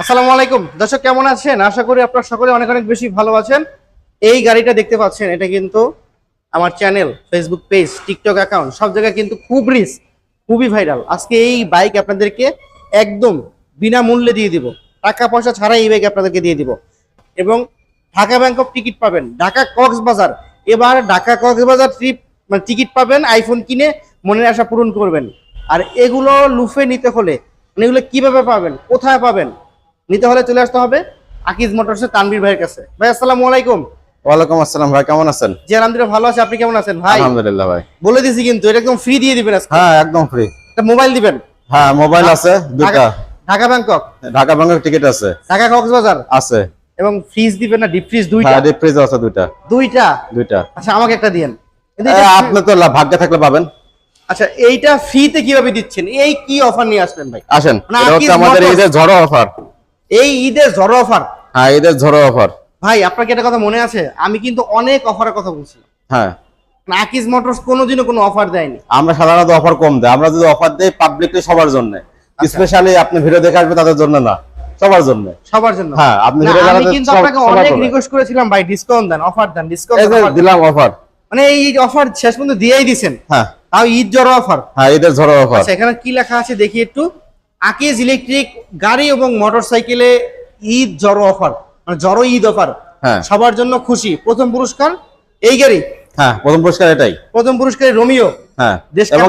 আসসালামু আলাইকুম। দর্শক, কেমন আছেন? আশা করি আপনারা সকলে অনেক অনেক বেশি ভালো আছেন। এই গাড়িটা দেখতে পাচ্ছেন, এটা কিন্তু আমার channel Facebook page TikTok account সব জায়গায় কিন্তু খুব রিস খুবই ভাইরাল আজকে এই বাইক আপনাদেরকে একদম বিনামূল্যে দিয়ে দিব। টাকা পয়সা ছাড়াই এই বাইক আপনাদেরকে দিয়ে দিব। এবং ঢাকা ব্যাংক অফ টিকিট পাবেন, ঢাকা কক্সবাজার। এবার ঢাকা কক্সবাজার ট্রিপ মানে টিকিট পাবেন আইফোন কিনে মনের আশা পূরণ করবেন। আর এগুলো লুফে নিতে হলে মানে এগুলো কীভাবে পাবেন, কোথায় পাবেন নিতে হলে চলে আসতে হবে। আকিজ মোটরসের তানভীর ভাইয়ের কাছে। ভাই আসসালামু আলাইকুম। ওয়ালাইকুম আসসালাম ভাই কেমন আছেন? জি আলহামদুলিল্লাহ ভালো আছে। আপনি কেমন আছেন ভাই? আলহামদুলিল্লাহ ভাই। বলে দিছি কিন্তু এটা একদম ফ্রি দিয়ে দিবেন আজকে। হ্যাঁ একদম ফ্রি একটা মোবাইল দিবেন। হ্যাঁ মোবাইল আছে দুটা ঢাকা- ব্যাংকক? ঢাকা ব্যাংকের টিকিট আছে। ঢাকা কক্সবাজার? আছে। এবং ফ্রিজ দিবেন না ডিপ ফ্রিজ দুইটা? হ্যাঁ ডিপ ফ্রিজ আছে দুইটা। দুইটা? দুইটা। আচ্ছা আমাকে একটা কিন্তু আপনি তো ভাগ্যে থাকলে পাবেন। আচ্ছা এইটা ফ্রিতে কীভাবে দিচ্ছেন? এই কি অফার নিয়ে আসলেন ভাই? আসেন এটা হচ্ছে আমাদের মোটরস। ঈদের ঝড়ো অফার এই ঈদের ঝড় অফার। হ্যাঁ ঈদের ঝড়ো অফার। ভাই আপনার কি একটা কথা মনে আছে? আমি কিন্তু অনেক অফারের কথা বলছিলাম। হ্যাঁ। আকিজ মোটরস কোনোদিনও কোনো অফার দেয়নি। আমরা সাধারণত অফার কম দেয় আমরা যদি অফার দেই পাবলিকলি সবার জন্য। আচ্ছা। স্পেশালি আপনি ভিডিও দেখে আসবে তাদের জন্য না। সবার জন্য। সবার জন্য। হ্যাঁ, আপনি যেটা আমি কিন্তু আপনাকে অনেক রিকোয়েস্ট করেছিলাম ভাই ডিসকাউন্ট দেন অফার দেন ডিসকাউন্ট দিলাম অফার মানে এই অফার শেষ পর্যন্ত দিয়েই দিছেন। হ্যাঁ। তাও ঈদ জড়ো অফার। হ্যাঁ ঈদের ঝড়ো অফার। আচ্ছা এখানে কি লেখা আছে? দেখি একটু। আকিজ ইলেকট্রিক গাড়ি এবং মোটরসাইকেলে ঈদ জড়ো অফার মানে জড়ো ঈদ অফার। হ্যাঁ। সবার জন্য খুশি। প্রথম পুরস্কার এই গাড়ি। হ্যাঁ প্রথম পুরস্কার এটাই। প্রথম পুরস্কার রোমিও। হ্যাঁ এবং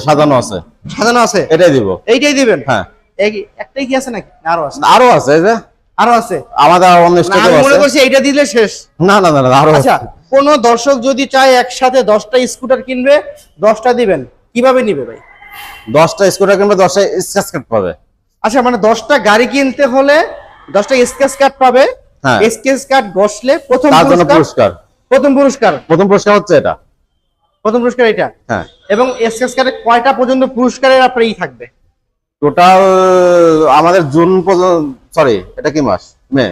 সাজানো আছে। সাজানো আছে? এটাই দিব। এইটাই দিবেন? হ্যাঁ। এই- একটাই কি আছে নাকি? আরও আছে। আরও আছে এই যে। আরও আছে? আমাদের অন্য না, স্টেটে আমি মনে করছি এইটা দিলে শেষ। না না না আরও আচ্ছা আছে। কোন দর্শক যদি চায় একসাথে দশটা স্কুটার কিনবে দশটা দিবেন। কীভাবে নিবে ভাই? দশটা স্কুটার কিনবে দশটা স্ক্র্যাচ কার্ড পাবে। আচ্ছা মানে দশটা গাড়ি কিনতে হলে দশটা স্কেচ কার্ড পাবে। হ্যাঁ। স্কেচ কার্ড বসলে প্রথম পুরস্কার প্রথম পুরস্কার। প্রথম পুরস্কার হচ্ছে এটা। প্রথম পুরস্কার এটা? হ্যাঁ। এবং স্কেচ কার্ডে কয়টা পর্যন্ত পুরস্কারের আপনার ই থাকবে? টোটাল আমাদের জুন পর্যন্ত সরি এটা কি মাস? মে।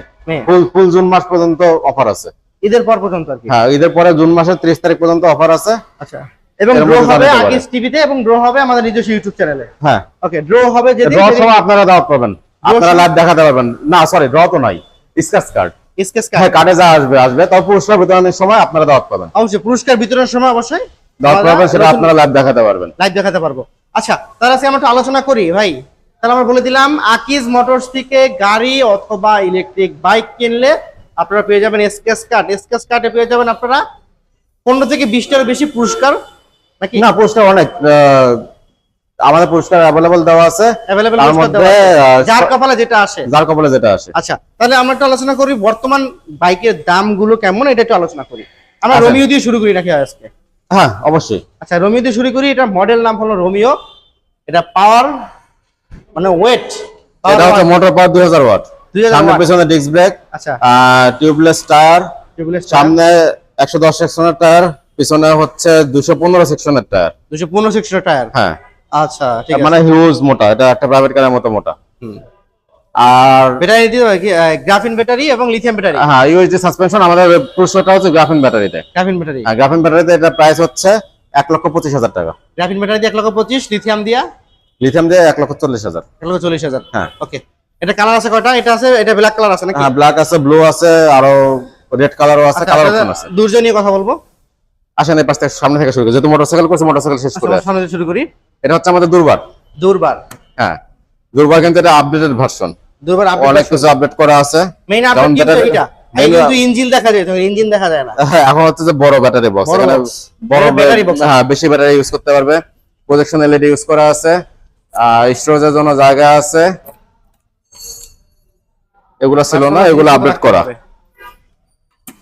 ফুল ফুল জুন মাস পর্যন্ত অফার আছে। ঈদের পর পর্যন্ত আর কি? হ্যাঁ ঈদের পরে জুন মাসের ত্রিশ তারিখ পর্যন্ত অফার আছে। আচ্ছা। এবং ড্র হবে জানাতে টিভিতে এবং ড্র হবে আমাদের নিজস্ব ইউটিউব চ্যানেলে হ্যাঁ। ওকে ড্র হবে যেদিন ড্র সময় আপনারা দাওয়াত পাবেন আপনারা লাইভ দেখাতে পারবেন। না সরি ড্র তো নাই। স্ক্র্যাচ কার্ড স্কেচ হ্যাঁ কার্ডে যা আসবে আসবে। তবে পুরস্কার বিতরণের সময় আপনারা দাওয়াত পাবেন অবশ্যই পুরস্কার বিতরণের সময় অবশ্যই। দাওয়াত পাবেন সেটা আপনারা লাইভ দেখাতে পারবেন। লাইভ দেখাতে পারব। আচ্ছা তাহলে আজকে আমরা একটু আলোচনা করি ভাই। তাহলে আমরা বলে দিলাম আকিজ মোটরস থেকে গাড়ি অথবা ইলেকট্রিক বাইক কিনলে আপনারা পেয়ে যাবেন স্কেচ কার্ড স্কেচ কার্ডে পেয়ে যাবেন আপনারা পনেরো থেকে বিশটার বেশি পুরস্কার নাকি? না পুরস্কার অনেক আমাদের পুরস্কার অ্যাভেলেবল দেওয়া আছে। মধ্যে যার কপালে যেটা আসে। যার কপালে যেটা আসে। আচ্ছা তাহলে আমরা একটু আলোচনা করি বর্তমান বাইকের দামগুলো কেমন এটা একটু আলোচনা করি। আমরা আচ্ছা। রোমিও দিয়ে শুরু করি নাকি আজকে? হ্যাঁ অবশ্যই। আচ্ছা রোমিও দিয়ে শুরু করি এটা মডেল নাম হলো রোমিও। এটা পাওয়ার মানে ওয়েট এটা হচ্ছে মোটর পাওয়ার দুই হাজার ওয়াট। 2000 সামনে পেছনে ডিস্ক ব্রেক আচ্ছা। টিউবলেস টায়ার টিউবলেস সামনে একশো দশ সেকশনের টায়ার পিছনে হচ্ছে দুশো পনেরো সেকশনের টায়ার দুশো পনেরো সিক্সটা টায়ার হ্যাঁ। আচ্ছা ঠিক আছে। মানে হিউজ মোটা এটা একটা প্রাইভেট কারের মতো মোটা। হুম। আর ব্যাটারি দিতে হবে কি? গ্রাফিন ব্যাটারি এবং লিথিয়াম ব্যাটারি হ্যাঁ সাসপেনশন আমাদের হচ্ছে গ্রাফিন ব্যাটারিতে গ্রাফিন ব্যাটারি হ্যাঁ গ্রাফিন ব্যাটারিতে এটা প্রাইস হচ্ছে এক লক্ষ পঁচিশ হাজার টাকা। গ্রাফিন ব্যাটারি দিয়ে এক লক্ষ পঁচিশ লিথিয়াম দিয়া? লিথিয়াম দিয়ে এক লক্ষ চল্লিশ হাজার। এক লক্ষ চল্লিশ হাজার। হ্যাঁ। ওকে এটা কালার আছে কয়টা? এটা আছে এটা ব্ল্যাক কালার আছে নাকি? হ্যাঁ ব্ল্যাক আছে ব্লু আছে আরও রেড কালারও আছে আচ্ছা, কালার অপশন আছে। দুর্জয় নিয়ে কথা বলব। আসেন এই পাশ সামনে থেকে শুরু করি। যেহেতু মোটরসাইকেল করছে মোটরসাইকেল শেষ করে সামনে শুরু করি। এটা হচ্ছে আমাদের দুর্বার। দুর্বার। হ্যাঁ দুর্বার কিন্তু এটা আপডেটেড ভার্সন দুর্বার অনেক কিছু আপডেট করা আছে। মেইন আপডেট কিন্তু এটা এই কিন্তু ইঞ্জিন দেখা যায় তো ইঞ্জিন দেখা যায় না। হ্যাঁ, এখন হচ্ছে যে বড় ব্যাটারি বক্স এখানে বড় এটা battery হ্যাঁ বেশি ব্যাটারি ইউজ করতে পারবে। প্রজেকশন এলইডি ইউজ করা আছে। স্টোরেজের জন্য জায়গা আছে। এগুলো ছিল না এগুলো আপডেট করা।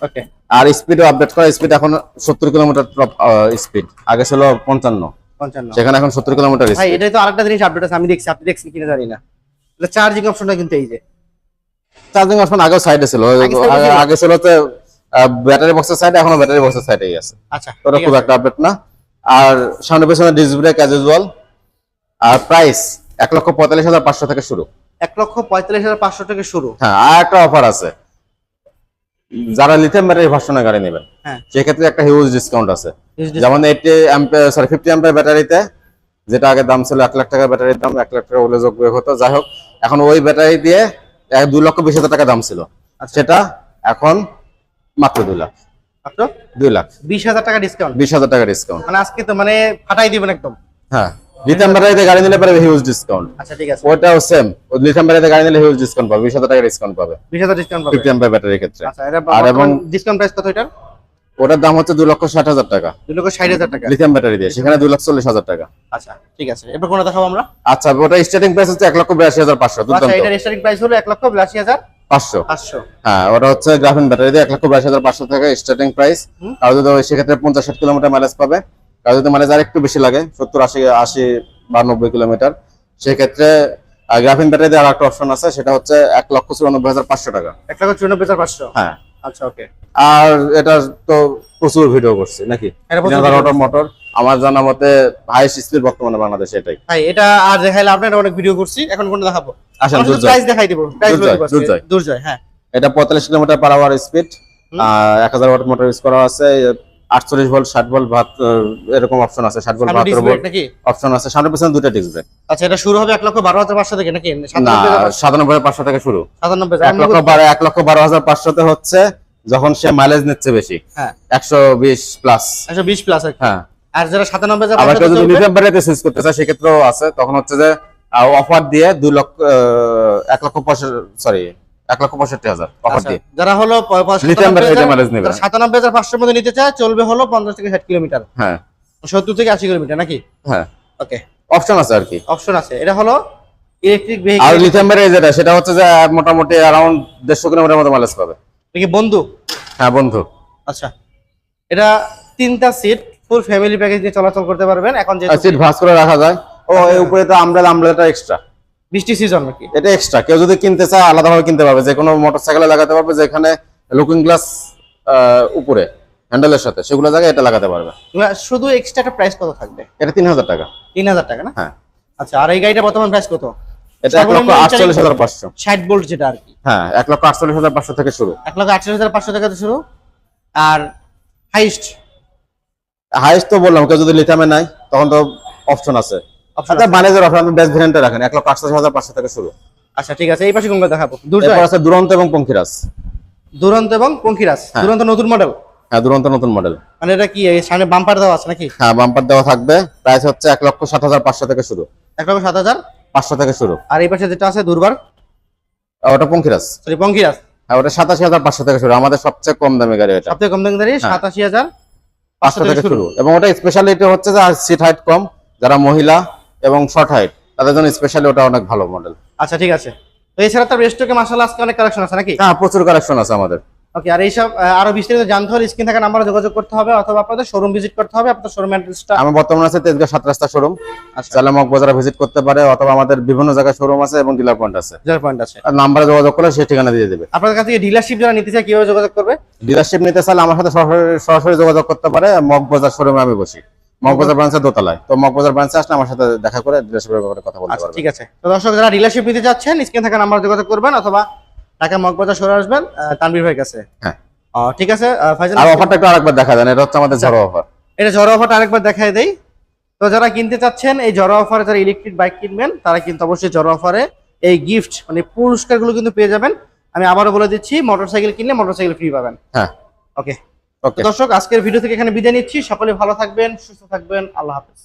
ওকে আর স্পিডও আপডেট করা স্পিড এখন সত্তর কিলোমিটার স্পিড আগে ছিল পঞ্চান্ন। সেখানে এখন সত্তর কিলোমিটার ভাই এটাই তো আরেকটা জিনিস আপডেট আছে আমি দেখছি আপনি দেখছেন কিনা জানি না। এটা চার্জিং অপশনটা কিন্তু এই যে। চার্জিং অপশন আগেও সাইডে ছিল আগে আগে- ছিল? তো ব্যাটারি বক্সের সাইডে এখন ব্যাটারি বক্সের সাইডেই আছে। আচ্ছা ওটা খুব একটা আপডেট না। আর সামনে পেছনে ডিস্ক ব্রেক অ্যাজ ইউজুয়াল আর প্রাইস এক লক্ষ পঁয়তাল্লিশ হাজার পাঁচশো থেকে শুরু। এক লক্ষ পঁয়তাল্লিশ হাজার পাঁচশো থেকে শুরু। হ্যাঁ আর একটা অফার আছে। যারা লিথিয়াম ব্যাটারি ভার্সনের গাড়ি নেবেন। হ্যাঁ। সেক্ষেত্রে একটা হিউজ ডিসকাউন্ট আছে। যেমন এইটি সরি ফিফটি ব্যাটারিতে যেটা আগে দাম ছিল এক লাখ টাকা ব্যাটারির দাম এক লাখ টাকা যোগ হতো। যাই হোক এখন ওই ব্যাটারি দিয়ে এক দুই লক্ষ বিশ হাজার টাকা দাম ছিল। আচ্ছা। সেটা এখন মাত্র দুই লাখ। মাত্র? দুই লাখ। বিশ হাজার টাকা ডিসকাউন্ট বিশ হাজার টাকা ডিসকাউন্ট মানে আজকে তো মানে ফাটাই দিবেন একদম। হ্যাঁ। লিথিয়াম ব্যাটারিতে গাড়ি নিলে পারে হিউজ ডিসকাউন্ট আচ্ছা ঠিক আছে। ওটাও সেম গাড়ি নিলে হিউজ ডিসকাউন্ট পাবে বিশ হাজার টাকা ডিসকাউন্ট পাবে। বিশ হাজার ডিসকাউন্ট পাবে। ফিফটি এম্পার ব্যাটারির ক্ষেত্রে। আচ্ছা এটা আর এবং- ডিসকাউন্ট প্রাইস কত এটার? ওটার দাম হচ্ছে লক্ষ হাজার টাকা। লক্ষ হাজার টাকা। লিথিয়াম ব্যাটারি দিয়ে সেখানে লক্ষ হাজার টাকা। আচ্ছা ঠিক আছে। এরপর কোনটা দেখাবো আমরা? আচ্ছা ওটা স্টার্টিং প্রাইস হচ্ছে এক লক্ষ বিরাশি হাজার পাঁচশো আচ্ছা এটার স্টার্টিং প্রাইস হলো এক লক্ষ বিরাশি হাজার পাঁচশো। পাঁচশো। হ্যাঁ ওটা হচ্ছে গ্রাফিন ব্যাটারি দিয়ে এক লক্ষ বাইশ হাজার পাঁচশো টাকা স্টার্টিং প্রাইস আর যদি সেক্ষেত্রে পঞ্চাশ ষাট কিলোমিটার মাইলেজ পাবে যদি মাইলেজ আর একটু বেশি লাগে সত্তর আশি আশি বা নব্বই কিলোমিটার। সেক্ষেত্রে গ্রাফিন ব্যাটারি দিয়ে আর একটা অপশন আছে সেটা হচ্ছে এক লক্ষ চুরানব্বই হাজার পাঁচশো টাকা। এক লক্ষ চুরানব্বই হাজার পাঁচশো? হ্যাঁ। আচ্ছা ওকে আর এটা তো প্রচুর ভিডিও করছে নাকি? মোটর আমার জানা মতে হাইস্ট স্পিড বর্তমানে বাংলাদেশে এটাই। ভাই এটা আর দেখাইলে আপনার অনেক ভিডিও করছি এখন কোনটা দেখাবো? আসেন দুর্জয়। প্রাইস দেখাই দিব প্রাইস দুর্জয়, দুর্জয়। হ্যাঁ। এটা পঁয়তাল্লিশ কিলোমিটার পার আওয়ার স্পিড হুম। এক হাজার ওয়াট মোটর ইউজ করা আছে আটচল্লিশ ভোল্ট ষাট ভোল্ট ভাত এরকম অপশন আছে ষাট ভোল্ট বাহাত্তর ভোল্ট অপশন আছে সামনে পিছনে দুটো ডিস্ক ব্রেক আচ্ছা এটা শুরু হবে এক লক্ষ বারো হাজার পাঁচশো থেকে নাকি? সাতানব্বই হাজার পাঁচশো- পাঁচশো থেকে শুরু। সাতানব্বই এক লক্ষ বারো এক লক্ষ বারো হাজার পাঁচশোতে হচ্ছে যখন সে মাইলেজ নিচ্ছে বেশি। হ্যাঁ। একশো বিশ প্লাস একশো বিশ প্লাস হ্যাঁ। আর যারা সাতানব্বই হাজার আবার পাঁচশো যদি ব্যাটারিতে সুইচ করতে চায় সেক্ষেত্রেও আছে। তখন হচ্ছে যে অফার দিয়ে দুই লক্ষ এক লক্ষ পঁয়ষট্টি সরি এক লক্ষ পঁয়ষট্টি হাজার অফার আচ্ছা, দিয়ে। যারা হলো প- প- লিথিয়াম 97,000 ব্যাটারিতে মাইলেজ নেবে। সাতানব্বই হাজার পাঁচশোর মধ্যে নিতে চায় চলবে হলো পঞ্চাশ থেকে ষাট কিলোমিটার। হ্যাঁ। সত্তর থেকে আশি কিলোমিটার নাকি? হ্যাঁ। ওকে। অপশন আছে আর কি। অপশন আছে। এটা হলো ইলেকট্রিক আর লিথিয়াম ব্যাটারি যেটা সেটা হচ্ছে যে মোটামুটি কিলোমিটার মতো মাইলেজ পাবে। কি বন্ধু? হ্যাঁ বন্ধু। আচ্ছা। এটা তিনটা সিট ফুল ফ্যামিলি প্যাকেজ দিয়ে চলাচল করতে পারবেন। এখন যে সিট ভাঁজ করে রাখা যায়। ও এই উপরে তো আমব্রেলা আমব্রেলাটা এক্সট্রা বৃষ্টি সিজন নাকি? এটা এক্সট্রা কেউ যদি কিনতে চায় আলাদাভাবে কিনতে পারবে। যে কোনো মোটরসাইকেলে লাগাতে পারবে যেখানে লুকিং গ্লাস উপরে হ্যান্ডেলের সাথে সেগুলো জায়গায় এটা লাগাতে পারবে। শুধু এক্সট্রা একটা প্রাইস কত থাকবে? এটা তিন হাজার টাকা। তিন হাজার টাকা না? হ্যাঁ। আচ্ছা আর এই গাড়িটা বর্তমান প্রাইস কত? এটা এক লক্ষ আটচল্লিশ হাজার পাঁচশো। ষাট ভোল্ট যেটা আর কি। হ্যাঁ এক লক্ষ আটচল্লিশ হাজার পাঁচশো থেকে শুরু। এক লক্ষ আটচল্লিশ হাজার পাঁচশো থেকে শুরু। আর হাইস্ট হাইস্ট তো বললাম কেউ যদি লিথামে নাই তখন তো অপশন আছে। আচ্ছা আপনি বেস্ট রাখেন লক্ষ শুরু। আচ্ছা ঠিক আছে এই পাশে কোনটা দেখাবো। এরপর আছে দুরন্ত এবং পঙ্খিরাজ। দুরন্ত এবং পঙ্খিরাজ। হ্যাঁ। দুরন্ত নতুন মডেল হ্যাঁ দুরন্ত নতুন মডেল মানে এটা কি সামনে বাম্পার দেওয়া আছে নাকি? হ্যাঁ বাম্পার দেওয়া থাকবে। প্রাইস হচ্ছে এক লক্ষ সাত হাজার পাঁচশো থেকে শুরু। লক্ষ আর এই পাশে যেটা আছে দুর্বার? ওটা পঙ্খিরাজ। সরি পঙ্খিরাজ। হ্যাঁ ওটা শুরু। আমাদের সবচেয়ে কম দামি গাড়ি এটা। কম দামি গাড়ি হ্যাঁ। শুরু। এবং ওটা স্পেশালিটি হচ্ছে যে সিট হাইট কম। যারা মহিলা এবং শর্ট হাইট তাদের জন্য স্পেশালি ওটা অনেক ভালো মডেল আচ্ছা ঠিক আছে। তো এছাড়া তার রেস্টকে মাসাল আজকে অনেক কালেকশন আছে নাকি? হ্যাঁ প্রচুর কালেকশন আছে আমাদের। ওকে আর এইসব আরও বিস্তারিত জানতে হলে স্ক্রিন থাকা নাম্বারে যোগাযোগ করতে হবে অথবা আপনাদের শোরুম ভিজিট করতে হবে আপনাদের শোরুম অ্যাড্রেসটা আমি বর্তমানে আছে তেজগাঁ সাত রাস্তা শোরুম আচ্ছা। চাইলে মগবাজারে ভিজিট করতে পারে অথবা আমাদের বিভিন্ন জায়গায় শোরুম আছে এবং ডিলার পয়েন্ট আছে। জিরো পয়েন্ট আছে। আর নাম্বারে যোগাযোগ করলে সেই ঠিকানা দিয়ে দেবে। আপনাদের কাছ ডিলারশিপ যারা নিতে চায় কীভাবে যোগাযোগ করবে? ডিলারশিপ নিতে চাইলে আমার সাথে সরাসরি সরাসরি যোগাযোগ করতে পারে মগবাজার শোরুমে আমি বসি। মগবাজার ব্রাঞ্চের দোতলায়। তো মগবাজার ব্রাঞ্চে আসলে আমার সাথে দেখা করে ডিলারশিপের ব্যাপারে কথা বলতে আচ্ছা পারবে ঠিক আছে। তো দর্শক যারা ডিলারশিপ নিতে চাচ্ছেন স্ক্রিন থাকা নাম্বার যোগাযোগ করবেন অথবা ঢাকা মগবাজার সরে আসবেন তানভীর ভাইয়ের কাছে। হ্যাঁ। ঠিক আছে ফাইজান আর অফারটা একটু আরেকবার দেখা দেন এটা হচ্ছে আমাদের ঝড়ো অফার এটা জড়ো অফারটা আরেকবার দেখায় দেই। তো যারা কিনতে চাচ্ছেন এই জড়ো অফারে যারা ইলেকট্রিক বাইক কিনবেন তারা কিন্তু অবশ্যই জড়ো অফারে এই গিফট মানে পুরস্কারগুলো কিন্তু পেয়ে যাবেন। আমি আবারও বলে দিচ্ছি মোটরসাইকেল কিনলে মোটরসাইকেল ফ্রি পাবেন। হ্যাঁ। ওকে দর্শক আজকের ভিডিও থেকে এখানে বিদায় নিচ্ছি। সকলে ভালো থাকবেন সুস্থ থাকবেন। আল্লাহ হাফেজ।